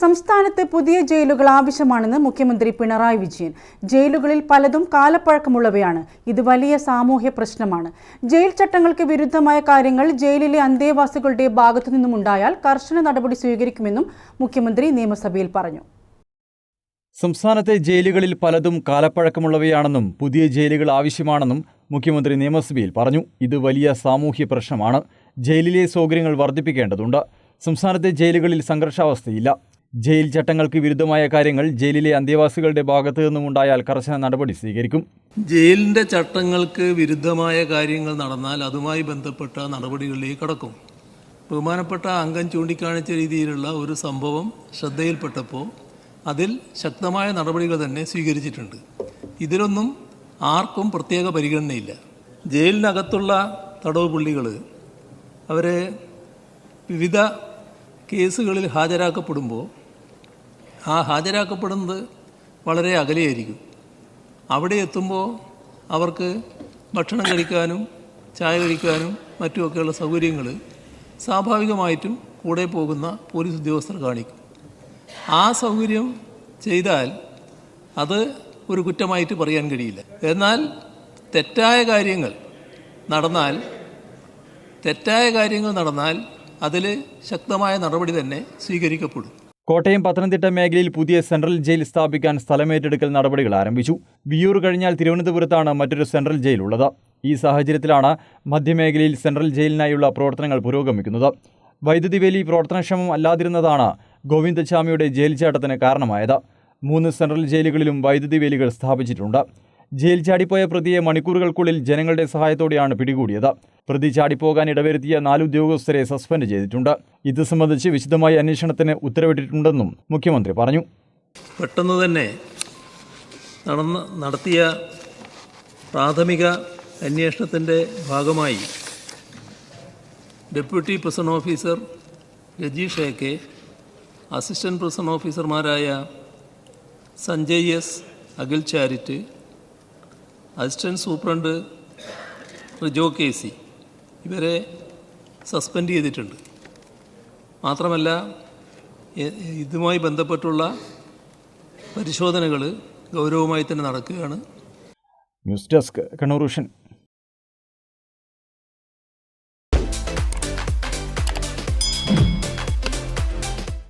സംസ്ഥാനത്ത് പുതിയ ജയിലുകൾ ആവശ്യമാണെന്ന് മുഖ്യമന്ത്രി പിണറായി വിജയൻ. ജയിലുകളിൽ പലതും കാലപ്പഴക്കമുള്ളവയാണ്. ഇത് വലിയ സാമൂഹ്യ പ്രശ്നമാണ്. ജയിൽ ചട്ടങ്ങൾക്ക് വിരുദ്ധമായ കാര്യങ്ങൾ ജയിലിലെ അന്തേവാസികളുടെ ഭാഗത്തു നിന്നുമുണ്ടായാൽ കർശന നടപടി സ്വീകരിക്കുമെന്നും മുഖ്യമന്ത്രി നിയമസഭയിൽ പറഞ്ഞു. സംസ്ഥാനത്തെ ജയിലുകളിൽ പലതും കാലപ്പഴക്കമുള്ളവയാണെന്നും പുതിയ ജയിലുകൾ ആവശ്യമാണെന്നും മുഖ്യമന്ത്രി നിയമസഭയിൽ പറഞ്ഞു. ഇത് വലിയ സാമൂഹ്യ പ്രശ്നമാണ്. ജയിലിലെ സൗകര്യങ്ങൾ വർദ്ധിപ്പിക്കേണ്ടതുണ്ട്. സംസ്ഥാനത്തെ ജയിലുകളിൽ സംഘർഷാവസ്ഥയില്ല. ജയിൽ ചട്ടങ്ങൾക്ക് വിരുദ്ധമായ കാര്യങ്ങൾ ജയിലിലെ അന്തേവാസികളുടെ ഭാഗത്തു നിന്നുമുണ്ടായാൽ കർശന നടപടി സ്വീകരിക്കും. ജയിലിന്റെ ചട്ടങ്ങൾക്ക് വിരുദ്ധമായ കാര്യങ്ങൾ നടന്നാൽ അതുമായി ബന്ധപ്പെട്ട നടപടികളിലേക്ക് കടക്കും. ബഹുമാനപ്പെട്ട അംഗം ചൂണ്ടിക്കാണിച്ച രീതിയിലുള്ള ഒരു സംഭവം ശ്രദ്ധയിൽപ്പെട്ടപ്പോൾ അതിൽ ശക്തമായ നടപടികൾ തന്നെ സ്വീകരിച്ചിട്ടുണ്ട്. ഇതിലൊന്നും ആർക്കും പ്രത്യേക പരിഗണനയില്ല. ജയിലിനകത്തുള്ള തടവ് പുള്ളികൾ അവരെ വിവിധ കേസുകളിൽ ഹാജരാക്കപ്പെടുമ്പോൾ ആ ഹാജരാക്കപ്പെടുന്നത് വളരെ അകലെയായിരിക്കും. അവിടെ എത്തുമ്പോൾ അവർക്ക് ഭക്ഷണം കഴിക്കാനും ചായ കഴിക്കാനും മറ്റുമൊക്കെയുള്ള സൗകര്യങ്ങൾ സ്വാഭാവികമായിട്ടും കൂടെ പോകുന്ന പോലീസ് ഉദ്യോഗസ്ഥർ കാണിക്കും. ആ സൗകര്യം ചെയ്താൽ അത് ഒരു കുറ്റമായിട്ട് പറയാൻ കഴിയില്ല. എന്നാൽ തെറ്റായ കാര്യങ്ങൾ നടന്നാൽ തെറ്റായ കാര്യങ്ങൾ നടന്നാൽ അതിൽ ശക്തമായ നടപടി തന്നെ സ്വീകരിക്കപ്പെടും. കോട്ടയം പത്തനംതിട്ട മേഖലയിൽ പുതിയ സെൻട്രൽ ജയിൽ സ്ഥാപിക്കാൻ സ്ഥലമേറ്റെടുക്കൽ നടപടികൾ ആരംഭിച്ചു. വിയൂർ കഴിഞ്ഞാൽ തിരുവനന്തപുരത്താണ് മറ്റൊരു സെൻട്രൽ ജയിൽ ഉള്ളത് ഈ സാഹചര്യത്തിലാണ് മധ്യമേഖലയിൽ സെൻട്രൽ ജയിലിനായുള്ള പ്രവർത്തനങ്ങൾ പുരോഗമിക്കുന്നത്. വൈദ്യുതി വേലി പ്രവർത്തനക്ഷമം അല്ലാതിരുന്നതാണ് ഗോവിന്ദസ്വാമിയുടെ ജയിൽ ചാട്ടത്തിന് കാരണമായത്. മൂന്ന് സെൻട്രൽ ജയിലുകളിലും വൈദ്യുതി വേലികൾ സ്ഥാപിച്ചിട്ടുണ്ട്. ജയിൽ ചാടിപ്പോയ പ്രതിയെ മണിക്കൂറുകൾക്കുള്ളിൽ ജനങ്ങളുടെ സഹായത്തോടെയാണ് പിടികൂടിയത്. പ്രതി ചാടിപ്പോകാൻ ഇടവരുത്തിയ നാല് ഉദ്യോഗസ്ഥരെ സസ്പെൻഡ് ചെയ്തിട്ടുണ്ട്. ഇത് സംബന്ധിച്ച് വിശദമായ അന്വേഷണത്തിന് ഉത്തരവിട്ടിട്ടുണ്ടെന്നും മുഖ്യമന്ത്രി പറഞ്ഞു. പെട്ടെന്ന് തന്നെ നടന്ന നടത്തിയ പ്രാഥമിക അന്വേഷണത്തിന്റെ ഭാഗമായി deputy prison officer Rajeesh A K assistant prison ഓഫീസർമാരായ Sanjay S Akhil Charit assistant superintendent Rijo K C ഇവരെ സസ്പെൻഡ് ചെയ്തിട്ടുണ്ട്. മാത്രമല്ല ഇതുമായി ബന്ധപ്പെട്ടുള്ള പരിശോധനകൾ ഗൗരവമായി തന്നെ നടക്കുകയാണ്. News desk Kannur